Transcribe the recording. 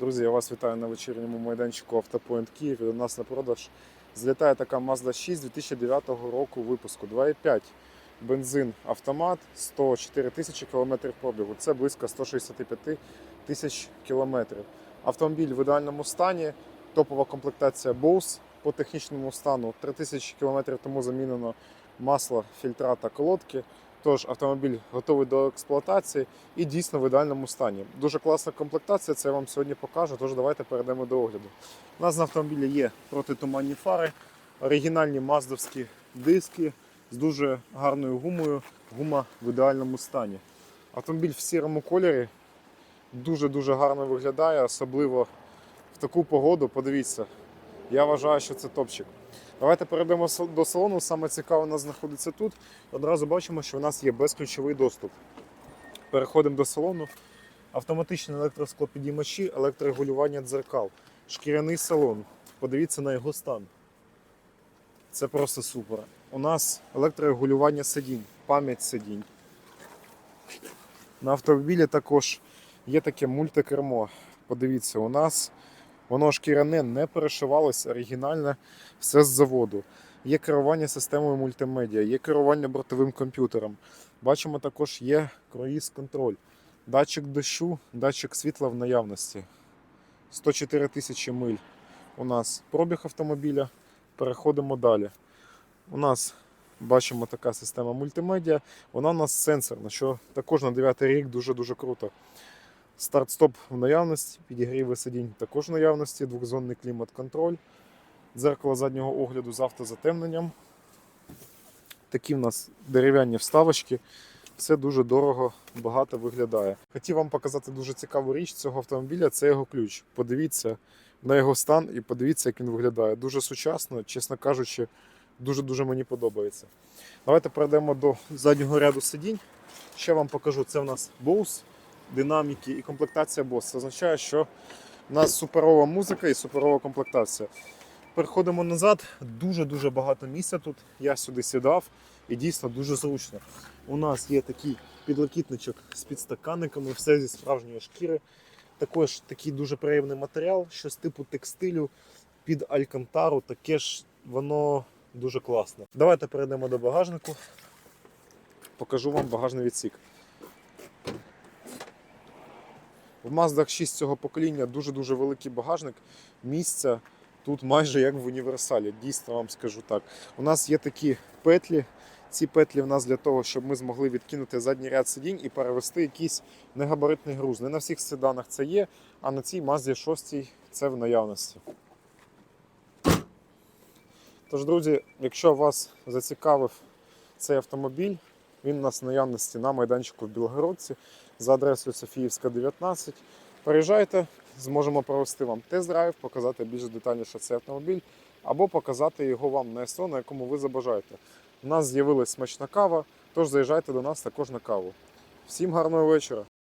Друзі, я вас вітаю на вечірньому майданчику Автопоінт Київ. І до нас на продаж злітає така Mazda 6 2009 року випуску 2.5 бензин автомат 104 тисячі кілометрів пробігу. Це близько 165 тисяч кілометрів. Автомобіль в ідеальному стані, топова комплектація Bose по технічному стану. 3000 кілометрів тому замінено масло, фільтра та колодки. Тож автомобіль готовий до експлуатації і дійсно в ідеальному стані. Дуже класна комплектація, це я вам сьогодні покажу. Тож давайте перейдемо до огляду. У нас на автомобілі є протитуманні фари, оригінальні маздовські диски з дуже гарною гумою. Гума в ідеальному стані. Автомобіль в сірому кольорі дуже-дуже гарно виглядає, особливо в таку погоду. Подивіться, я вважаю, що це топчик. Давайте перейдемо до салону. Саме цікаве у нас знаходиться тут. Одразу бачимо, що у нас є безключовий доступ. Переходимо до салону. Автоматичні електросклопідіймачі, електрорегулювання дзеркал, шкіряний салон. Подивіться на його стан. Це просто супер. У нас електрорегулювання сидінь, пам'ять сидінь. На автомобілі також є таке мультикермо. Подивіться, у нас воно шкіряне не перешивалося, оригінальне, все з заводу. Є керування системою мультимедіа, є керування бортовим комп'ютером. Бачимо, також є круїз контроль, датчик дощу, датчик світла в наявності. 104 тисячі миль у нас пробіг автомобіля. Переходимо далі. У нас бачимо така система мультимедіа. Вона у нас сенсорна, що також на 9 рік дуже-дуже круто. Старт-стоп в наявності, підігріви сидінь також в наявності, двохзонний клімат-контроль, дзеркало заднього огляду з автозатемненням. Такі в нас дерев'яні вставочки. Все дуже дорого, багато виглядає. Хотів вам показати дуже цікаву річ цього автомобіля це його ключ. Подивіться на його стан і подивіться, як він виглядає. Дуже сучасно, чесно кажучи, дуже-дуже мені подобається. Давайте перейдемо до заднього ряду сидінь. Ще вам покажу, це в нас Bose, динаміки і комплектація Bose. Це означає, що у нас суперова музика і суперова комплектація. Переходимо назад. Дуже-дуже багато місця тут. Я сюди сідав і дійсно дуже зручно. У нас є такий підлокітничок з підстаканниками, все зі справжньої шкіри. Також такий дуже приємний матеріал, щось типу текстилю під алькантару. Таке ж воно дуже класне. Давайте перейдемо до багажнику. Покажу вам багажний відсік. В Mazda 6 цього покоління дуже-дуже великий багажник. Місця тут майже як в універсалі. Дійсно вам скажу так. У нас є такі петлі. Ці петлі в нас для того, щоб ми змогли відкинути задній ряд сидінь і перевести якийсь негабаритний груз. Не на всіх седанах це є, а на цій Mazda 6 це в наявності. Тож, друзі, якщо вас зацікавив цей автомобіль, він у нас наявності на майданчику в Білогородці за адресою Софіївська, 19. Приїжджайте, зможемо провести вам тест-драйв, показати більш детальніше цей автомобіль, або показати його вам на СО, на якому ви забажаєте. У нас з'явилась смачна кава, тож заїжджайте до нас також на каву. Всім гарного вечора!